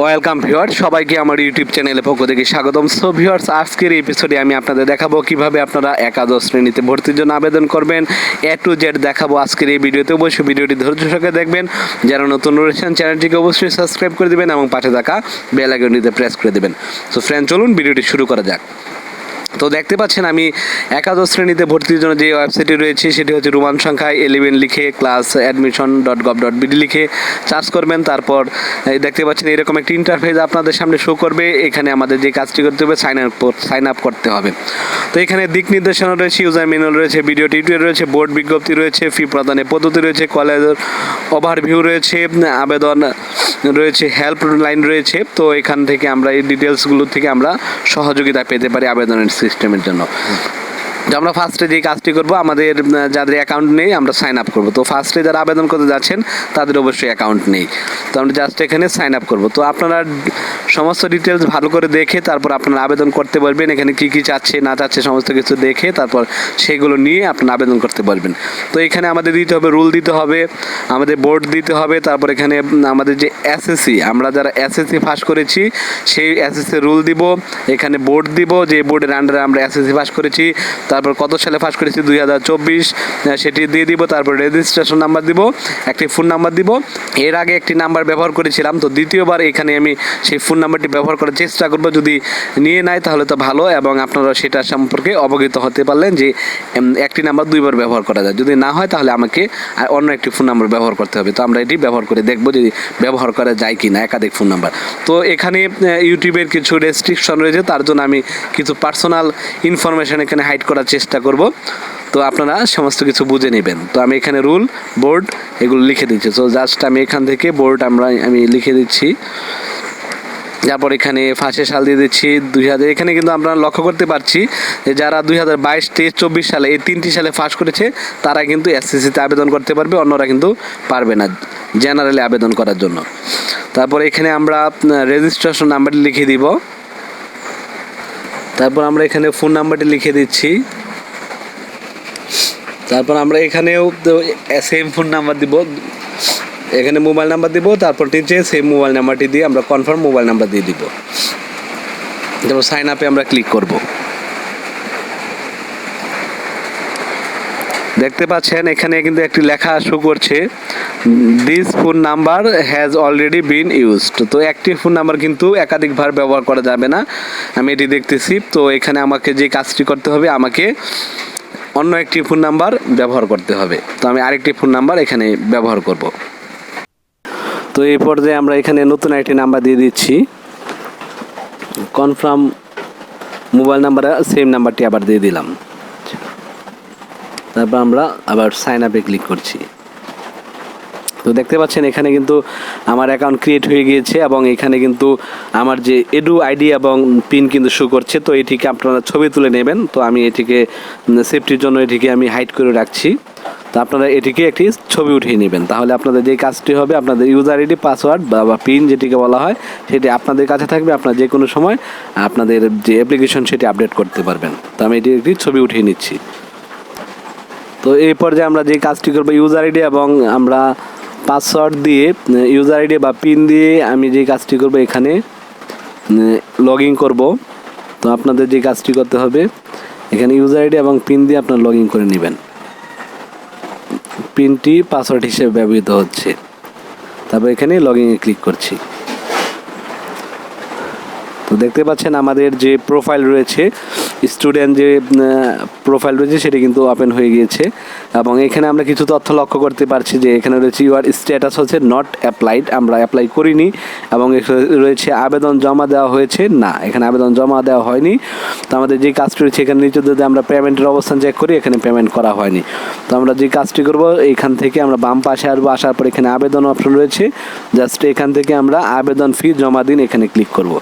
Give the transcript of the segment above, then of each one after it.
Welcome viewers সবাইকে আমার YouTube চ্যানেলে পক্ষ থেকে স্বাগতম। সো ভিউয়ার্স আজকের এপিসোডে আমি আপনাদের দেখাবো কীভাবে আপনারা একাদশ শ্রেণীতে ভর্তির জন্য আবেদন করবেন। এ টু জেড দেখাবো আজকের এই ভিডিওতে। অবশ্যই ভিডিওটি ধৈর্য সহকারে দেখবেন। যারা নতুন রয়েছেন, চ্যানেলটিকে অবশ্যই সাবস্ক্রাইব করে দেবেন এবং পাশে থাকা বেল প্রেস করে দেবেন। সো ফ্রেন্ড চলুন ভিডিওটি শুরু করা যাক। তো দেখতে পাচ্ছেন আমি একাদশ শ্রেণীতে ভর্তির জন্য যে ওয়েবসাইটটি রয়েছে, সেটি হচ্ছে রোমান সংখ্যায় এলেভেন লিখে class admission dot gov dot BD লিখে চার্জ করবেন। তারপর দেখতে পাচ্ছেন এরকম একটি ইন্টারফেস আপনাদের সামনে শো করবে। এখানে আমাদের যে কাজটি করতে হবে সাইন আপ সাইন আপ করতে হবে। তো এখানে দিক নির্দেশনা রয়েছে ইউজার ম্যানুয়াল রয়েছে ভিডিও টিউটোরিয়াল রয়েছে বোর্ড বিজ্ঞপ্তি রয়েছে ফি প্রদানের পদ্ধতি রয়েছে কলেজের ওভারভিউ রয়েছে, আবেদন রয়েছে হেল্প লাইন রয়েছে। তো এখান থেকে আমরা এই ডিটেলসগুলো থেকে আমরা সহযোগিতা পেতে পারি আবেদনের সিস্টেমের জন্য। তো আমরা ফার্স্টে যে কাজটি করব, আমাদের যাদের অ্যাকাউন্ট নেই, আমরা সাইন আপ করব। তো ফার্স্টে যারা আবেদন করতে যাচ্ছেন, তাদের অবশ্যই অ্যাকাউন্ট নেই। তো আমরা জাস্ট এখানে সাইন আপ করব। তো আপনারা সমস্ত ডিটেলস ভালো করে দেখে, তারপর আপনারা আবেদন করতে পারবেন এখানে কি কি চাচ্ছে, না চাচ্ছে, সমস্ত কিছু দেখে, তারপর সেগুলো নিয়ে আপনারা আবেদন করতে পারবেন তো এখানে আমাদের দিতে হবে রুল দিতে হবে, আমাদের বোর্ড দিতে হবে, তারপর এখানে আমাদের যে এসএসসি আমরা যারা এসএসসি পাস করেছি, সেই এসএসসি রুল দিব, এখানে বোর্ড দিব, যে বোর্ডের আন্ডারে আমরা এসএসসি পাস করেছি তারপর কত সালে পাস করেছি? দুই হাজার চব্বিশ। সেটি দিয়ে দিব, তারপর রেজিস্ট্রেশন নাম্বার দিব, একটি ফোন নাম্বার দিব। এর আগে একটি নাম্বার ব্যবহার করেছিলাম, তো দ্বিতীয়বার এখানে আমি সেই ফোন নাম্বারটি ব্যবহার করার চেষ্টা করব। যদি নিয়ে নেয়, তাহলে তো ভালো, এবং আপনারা সেটা সম্পর্কে অবগত হতে পারলেন যে একটি নাম্বার দুইবার ব্যবহার করা যায়। যদি না হয়, তাহলে আমাকে অন্য একটি ফোন নাম্বার ব্যবহার করতে হবে। তো আমরা এটি ব্যবহার করে দেখব যদি ব্যবহার করা যায় কি না একাধিক ফোন নাম্বার তো এখানে ইউটিউবের কিছু রেস্ট্রিকশন রয়েছে, তার জন্য আমি কিছু পার্সোনাল ইনফরমেশন এখানে হাইড করার চেষ্টা করব। তো আপনারা সমস্ত কিছু বুঝে নেবেন। তো আমি এখানে রুল, বোর্ড এগুলো লিখে দিচ্ছি। তো জাস্ট আমি এখান থেকে বোর্ড আমরা, আমি লিখে দিচ্ছি। তারপর এখানে ফাঁসে সাল দিয়ে দিচ্ছি দুই হাজার। এখানে কিন্তু আমরা লক্ষ্য করতে পারছি যে যারা দুই হাজার বাইশ তেইশ চব্বিশ সালে এই তিনটি সালে ফাঁস করেছে, তারা কিন্তু এসএসসিতে আবেদন করতে পারবে, অন্যরা কিন্তু পারবে না জেনারেলি আবেদন করার জন্য। তারপর এখানে আমরা রেজিস্ট্রেশন নাম্বারটি লিখে দিব। তারপর আমরা এখানে ফোন নাম্বারটি লিখে দিচ্ছি। তারপর আমরা এখানেও সেম ফোন নাম্বার দিব। এখানে মোবাইল নাম্বার দিব, তারপর নিচে সেম মোবাইল নাম্বারটি দিয়ে আমরা কনফার্ম মোবাইল নাম্বার দিয়ে দিব। তারপর সাইন আপে আমরা ক্লিক করব। দেখতে পাচ্ছেন, এখানে কিন্তু একটি লেখা শো করছে this phone number has already been used তো একটি ফোন নাম্বার কিন্তু একাধিকবার ব্যবহার করা যাবে না। আমি এটি দেখতেছি, তো এখানে আমাকে যে কাজটি করতে হবে, আমাকে অন্য একটি ফোন নাম্বার ব্যবহার করতে হবে। তো আমি আরেকটি ফোন নাম্বার এখানে ব্যবহার করব। তো এই পর্যায়ে আমরা এখানে নতুন একটি নাম্বার দিয়ে দিচ্ছি। কনফার্ম মোবাইল নাম্বার সেম নাম্বারটি আবার দিয়ে দিলাম। তারপর আমরা আবার সাইন আপে ক্লিক করছি। তো দেখতে পাচ্ছেন, এখানে কিন্তু আমার অ্যাকাউন্ট ক্রিয়েট হয়ে গিয়েছে এবং এখানে কিন্তু আমার যে এডু আইডি এবং পিন কিন্তু শো করছে, তো এটিকে আপনারা ছবি তুলে নেবেন। তো আমি এটিকে সেফটির জন্য এটিকে আমি হাইড করে রাখছি। তো আপনারা এটিকে একটি ছবি উঠিয়ে নেবেন। তাহলে আপনাদের যে কাজটি হবে, আপনাদের ইউজার আইডি পাসওয়ার্ড বা পিন যেটিকে বলা হয়, সেটি আপনাদের কাছে থাকবে। আপনার যে কোনো সময় আপনাদের যে অ্যাপ্লিকেশন সেটি আপডেট করতে পারবেন। তো আমি এটি একটি ছবি উঠিয়ে নিচ্ছি। তো এই পর্যায়ে আমরা যে কাজটি করব ইউজার আইডি এবং আমরা পাসওয়ার্ড দিয়ে ইউজার আইডি বা পিন দিয়ে আমি যে কাজটি করব এখানে লগ ইন করব। তো আপনাদের যে কাজটি করতে হবে, এখানে ইউজার আইডি এবং পিন দিয়ে আপনার লগ ইন করে নেবেন। পিনটি পাসওয়ার্ড হিসেবে ব্যবহৃত হচ্ছে। তারপর এখানে লগ ইনে ক্লিক করছি। তো দেখতে পাচ্ছেন আমাদের যে প্রোফাইল রয়েছে স্টুডেন্ট যে প্রোফাইল রয়েছে সেটি কিন্তু ওপেন হয়ে গিয়েছে। এবং এখানে আমরা কিছু তথ্য লক্ষ্য করতে পারছি যে এখানে রয়েছে ইউআর স্ট্যাটাস হচ্ছে নট অ্যাপ্লাইড আমরা অ্যাপ্লাই করিনি। এবং এখানে রয়েছে আবেদন জমা দেওয়া হয়েছে, না, এখানে আবেদন জমা দেওয়া হয়নি। তো আমাদের যে কাজটি রয়েছে, এখানে নিচে যদি আমরা পেমেন্টের অবস্থান চেক করি, এখানে পেমেন্ট করা হয়নি। তো আমরা যে কাজটি করব, এখান থেকে আমরা বাম পাশে আসব, আসার পর এখানে আবেদন অপশন রয়েছে। জাস্ট এখান থেকে আমরা আবেদন ফি জমা দিন, এখানে ক্লিক করব।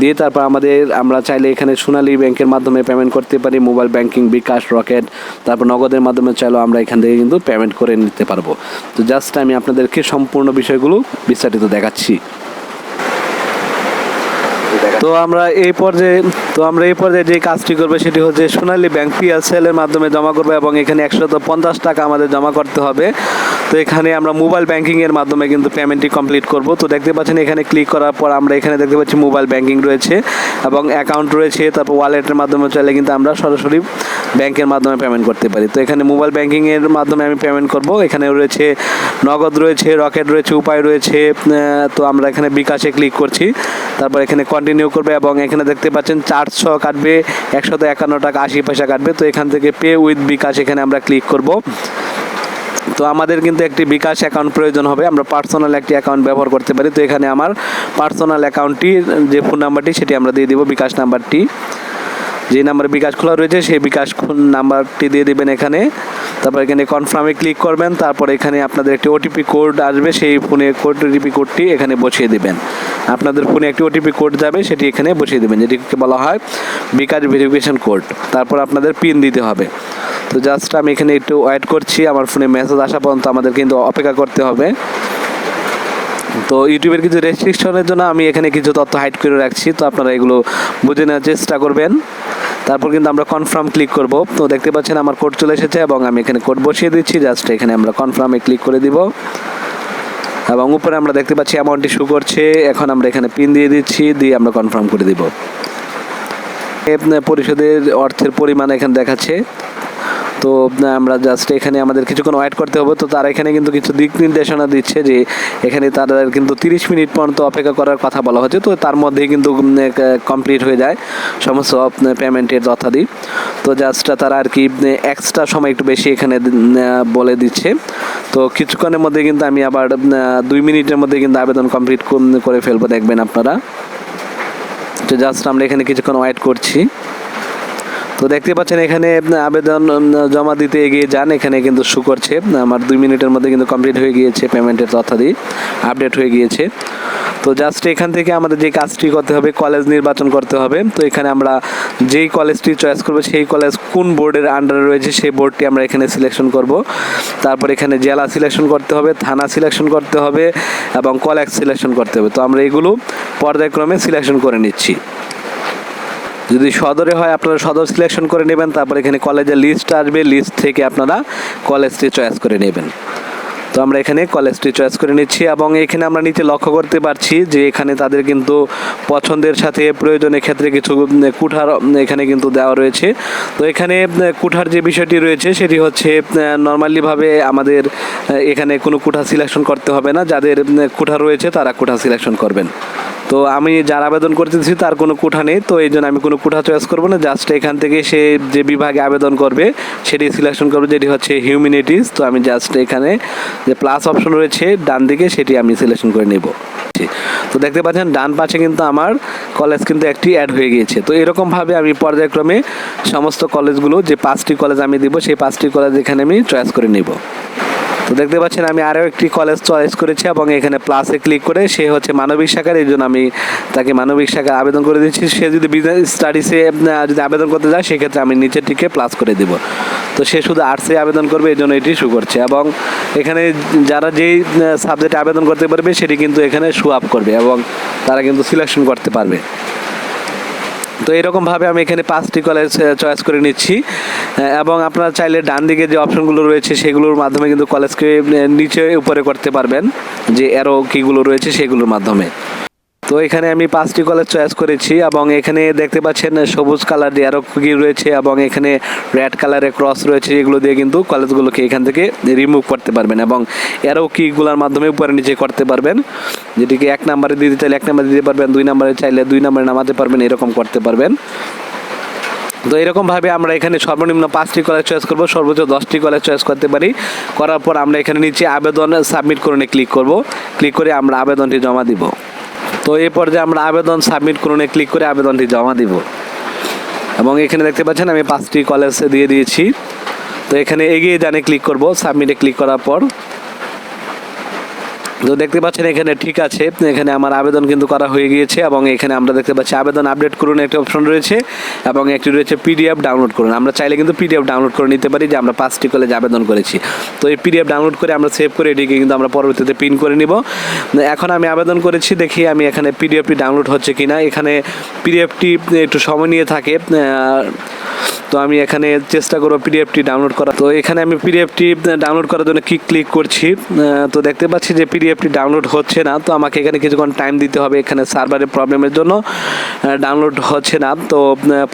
দিয়ে তারপর আমাদের, আমরা চাইলে এখানে সোনালী ব্যাংকের মাধ্যমে পেমেন্ট করতে পারি মোবাইল ব্যাংকিং বিকাশ রকেট তারপর নগদের মাধ্যমে চাইলেও আমরা এখান থেকে কিন্তু পেমেন্ট করে নিতে পারব। তো জাস্ট আমি আপনাদেরকে সম্পূর্ণ বিষয়গুলো বিস্তারিত দেখাচ্ছি। তো আমরা এই পর্যায়ে, তো আমরা এই পর্যায়ে যে কাজটি করব সেটি হচ্ছে সোনালী ব্যাংক পিএসএল এর মাধ্যমে জমা করব এবং এখানে একশত পঞ্চাশ টাকা আমাদের জমা করতে হবে। তো এখানে আমরা মোবাইল ব্যাংকিং এর মাধ্যমে কিন্তু পেমেন্টটি কমপ্লিট করব। তো দেখতে পাচ্ছেন এখানে ক্লিক করার পর আমরা এখানে দেখতে পাচ্ছি মোবাইল ব্যাংকিং রয়েছে এবং অ্যাকাউন্ট রয়েছে, তারপর ওয়ালেটের মাধ্যমে চাইলে কিন্তু আমরা সরাসরি ব্যাংকের মাধ্যমে পেমেন্ট করতে পারি। তো এখানে মোবাইল ব্যাংকিং এর মাধ্যমে আমি পেমেন্ট করব। এখানে রয়েছে নগদ রয়েছে রকেট রয়েছে, উপায় রয়েছে তো আমরা এখানে বিকাশে ক্লিক করছি। তারপর এখানে কন্টিনিউ করবে এবং এখানে দেখতে পাচ্ছেন চারশো কাটবে, একশত একান্ন টাকা আশি পয়সা কাটবে। তো এখান থেকে পে উইথ বিকাশ এখানে আমরা ক্লিক করব। তো আমাদের কিন্তু একটি বিকাশ অ্যাকাউন্ট প্রয়োজন হবে, আমরা পার্সোনাল একটি অ্যাকাউন্ট ব্যবহার করতে পারি। তো এখানে আমার পার্সোনাল অ্যাকাউন্টটির যে ফোন নাম্বারটি সেটি আমরা দিয়ে দিব বিকাশ নাম্বারটি যে নাম্বার বিকাশ খোলা রয়েছে, সেই বিকাশ নাম্বারটি দিয়ে দিবেন এখানে। তারপর এখানে কনফার্মে ক্লিক করবেন, তারপর এখানে আপনাদের একটি ওটিপি কোড আসবে, সেই ফোনে কোড ওটিপি কোডটি এখানে বসিয়ে দেবেন। আপনাদের ফোনে একটি ওটিপি কোড যাবে, সেটি এখানে বসিয়ে দেবেন, যেটিকে বলা হয় বিকাশ ভেরিফিকেশন কোড তারপর আপনাদের পিন দিতে হবে। তো জাস্ট আমি এখানে একটু ওয়েট করছি, আমার ফোনে মেসেজ আসা পর্যন্ত আমাদের কিন্তু অপেক্ষা করতে হবে। তো ইউটিউবের কিছু রেস্ট্রিকশনের জন্য আমি এখানে কিছু তথ্য হাইড করে রাখছি, তো আপনারা এগুলো বুঝে নেওয়ার চেষ্টা করবেন। তারপর কিন্তু আমরা কনফার্ম ক্লিক করব। তো দেখতে পাচ্ছেন আমার কোড চলে এসেছে এবং আমি এখানে কোড বসিয়ে দিচ্ছি জাস্ট এখানে আমরা কনফার্মে ক্লিক করে দিব। এবং উপরে আমরা দেখতে পাচ্ছি অ্যামাউন্টটি শু করছে, এখন আমরা এখানে পিন দিয়ে দিচ্ছি, দিয়ে আমরা কনফার্ম করে দিব। পরিশোধের অর্থের পরিমাণ এখানে দেখাচ্ছে। তো আমরা জাস্ট এখানে আমাদের কিছুক্ষণ ওয়েট করতে হবে। তো তারা এখানে কিন্তু কিছু দিক নির্দেশনা দিচ্ছে যে, এখানে তাদের কিন্তু তিরিশ মিনিট পর্যন্ত অপেক্ষা করার কথা বলা হচ্ছে। তো তার মধ্যেই কিন্তু কমপ্লিট হয়ে যায় সমস্ত পেমেন্টের তথ্যাদি তো জাস্ট তারা আর কি এক্সট্রা সময় একটু বেশি এখানে বলে দিচ্ছে। তো কিছুক্ষণের মধ্যে কিন্তু আমি আবার দুই মিনিটের মধ্যে কিন্তু আবেদন কমপ্লিট করে ফেলব, দেখবেন আপনারা। তো জাস্ট আমরা এখানে কিছুক্ষণ ওয়েট করছি। তো দেখতে পাচ্ছেন এখানে আবেদন জমা দিতে এগিয়ে যান। এখানে কিন্তু শু করছে। আমার দুই মিনিটের মধ্যে কিন্তু কমপ্লিট হয়ে গিয়েছে পেমেন্টের তথ্যাদি, আপডেট হয়ে গিয়েছে। তো জাস্ট এখান থেকে আমাদের যে কাজটি করতে হবে, কলেজ নির্বাচন করতে হবে। তো এখানে আমরা যেই কলেজটি চয়েস করব, সেই কলেজ কোন বোর্ডের আন্ডারে রয়েছে, সেই বোর্ডটি আমরা এখানে সিলেকশন করব। তারপর এখানে জেলা সিলেকশন করতে হবে, থানা সিলেকশন করতে হবে এবং কলেজ সিলেকশন করতে হবে। তো আমরা এগুলো পর্যায়ক্রমে সিলেকশন করে নিচ্ছি। যদি সদরে হয় আপনারা সদর সিলেকশন করে নেবেন তারপর এখানে কলেজের লিস্ট আসবে লিস্ট থেকে আপনারা কলেজটি চয়েস করে নেবেন। তো আমরা এখানে কলেজটি চয়েস করে নিচ্ছি এবং এখানে আমরা নিচে লক্ষ্য করতে পারছি যে এখানে তাদের কিন্তু পছন্দের সাথে প্রয়োজনের ক্ষেত্রে কিছু কুঠার এখানে কিন্তু দেওয়া রয়েছে। তো এখানে কুঠার যে বিষয়টি রয়েছে সেটি হচ্ছে নর্মালিভাবে আমাদের এখানে কোনো কুঠা সিলেকশন করতে হবে না। যাদের উম, কুঠা রয়েছে তারা কুঠা সিলেকশন করবেন। তো আমি যার আবেদন করতেছি তার কোনো কুঠা নেই, তো এই জন্য আমি কোনো কুঠা চয়েস করব না জাস্ট এখান থেকে সে যে বিভাগে আবেদন করবে, সেটি সিলেকশন করবে, যেটি হচ্ছে হিউম্যানিটিস তো আমি জাস্ট এখানে যে প্লাস অপশন রয়েছে, ডান দিকে সেটি আমি সিলেকশন করে নেব। তো দেখতে পাচ্ছেন, ডান পাশে কিন্তু আমার কলেজ কিন্তু একটি অ্যাড হয়ে গিয়েছে। তো এরকমভাবে আমি পর্যায়ক্রমে সমস্ত কলেজগুলো যে পাঁচটি কলেজ আমি দিব, সেই পাঁচটি কলেজ এখানে আমি চয়েস করে নেব। তো দেখতে পাচ্ছেন আমি আরও একটি কলেজ চয়েস করেছি এবং এখানে প্লাসে ক্লিক করে সে হচ্ছে মানবিক শাখার, এই জন্য আমি তাকে মানবিক শাখায় আবেদন করে দিচ্ছি। সে যদি বিজনেস স্টাডিসে যদি আবেদন করতে যায়, সেক্ষেত্রে আমি নিচের নিচেরটিকে প্লাস করে দেব। তো সে শুধু আর্টসে আবেদন করবে, এই জন্য এটি শু করছে এবং এখানে যারা যেই সাবজেক্টে আবেদন করতে পারবে, সেটি কিন্তু এখানে শু আপ করবে এবং তারা কিন্তু সিলেকশন করতে পারবে। তো এরকমভাবে আমি এখানে পাঁচটি কলেজ চয়েস করে নিচ্ছি। এবং আপনারা চাইলে ডান দিকে যে অপশনগুলো রয়েছে, সেগুলোর মাধ্যমে কিন্তু কলেজকে নিচে, উপরে করতে পারবেন। যে অ্যারো কিগুলো রয়েছে, সেগুলোর মাধ্যমে। তো এখানে আমি পাঁচটি কলেজ চয়েস করেছি এবং এখানে দেখতে পাচ্ছেন সবুজ কালার দিয়ে আরও কি রয়েছে এবং এখানে রেড কালারের ক্রস রয়েছে, এগুলো দিয়ে কিন্তু কলেজগুলোকে এখান থেকে রিমুভ করতে পারবেন এবং এরও কিগুলোর মাধ্যমে উপরে নিচে করতে পারবেন। যেটিকে এক নাম্বারে দিতে চাইলে এক নাম্বারে দিতে পারবেন, দুই নাম্বারে চাইলে দুই নাম্বারে নামাতে পারবেন, এরকম করতে পারবেন। তো এরকমভাবে আমরা এখানে সর্বনিম্ন পাঁচটি কলেজ চয়েস করব, সর্বোচ্চ দশটি কলেজ চয়েস করতে পারি। করার পর আমরা এখানে নিচে আবেদন সাবমিট করুন ক্লিক করব। ক্লিক করে আমরা আবেদনটি জমা দিব। তো এই পর্যায়ে আমরা আবেদন সাবমিট করুন ক্লিক করে আবেদনটি জমা দিব। এবং এখানে দেখতে পাচ্ছেন, আমি পাঁচটি কলেজে দিয়ে দিয়েছি। তো এখানে এগিয়ে জানে ক্লিক করব। সাবমিটে ক্লিক করার পর তো দেখতে পাচ্ছেন এখানে ঠিক আছে। এখানে আমার আবেদন কিন্তু করা হয়ে গিয়েছে এবং এখানে আমরা দেখতে পাচ্ছি আবেদন আপডেট করুন একটি অপশন রয়েছে এবং একটি রয়েছে পিডিএফ ডাউনলোড করুন। আমরা চাইলে কিন্তু পিডিএফ ডাউনলোড করে নিতে পারি যে আমরা পাঁচটি কলেজ আবেদন করেছি। তো এই পিডিএফ ডাউনলোড করে আমরা সেভ করে এটিকে কিন্তু আমরা পরবর্তীতে পিন করে নিব। এখন আমি আবেদন করেছি, দেখি আমি এখানে পিডিএফটি ডাউনলোড হচ্ছে কি না এখানে পিডিএফটি একটু সময় নিয়ে থাকে তো আমি এখানে চেষ্টা করব পিডিএফটি ডাউনলোড করা তো এখানে আমি পিডিএফটি ডাউনলোড করার জন্য কি ক্লিক করছি? তো দেখতে পাচ্ছি যে পিডিএফটি ডাউনলোড হচ্ছে না, তো আমাকে এখানে কিছুক্ষণ টাইম দিতে হবে এখানে সার্ভারের প্রবলেমের জন্য ডাউনলোড হচ্ছে না, তো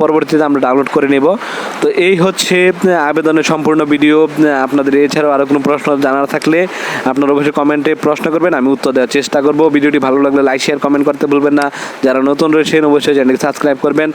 পরবর্তীতে আমরা ডাউনলোড করে নেব। তো এই হচ্ছে আবেদনের সম্পূর্ণ ভিডিও আপনাদের এছাড়াও আরও কোনো প্রশ্ন জানার থাকলে আপনারা অবশ্যই কমেন্টে প্রশ্ন করবেন, আমি উত্তর দেওয়ার চেষ্টা করব। ভিডিওটি ভালো লাগলে লাইক শেয়ার কমেন্ট করতে ভুলবেন না। যারা নতুন রয়েছেন, অবশ্যই চ্যানেলকে সাবস্ক্রাইব করবেন।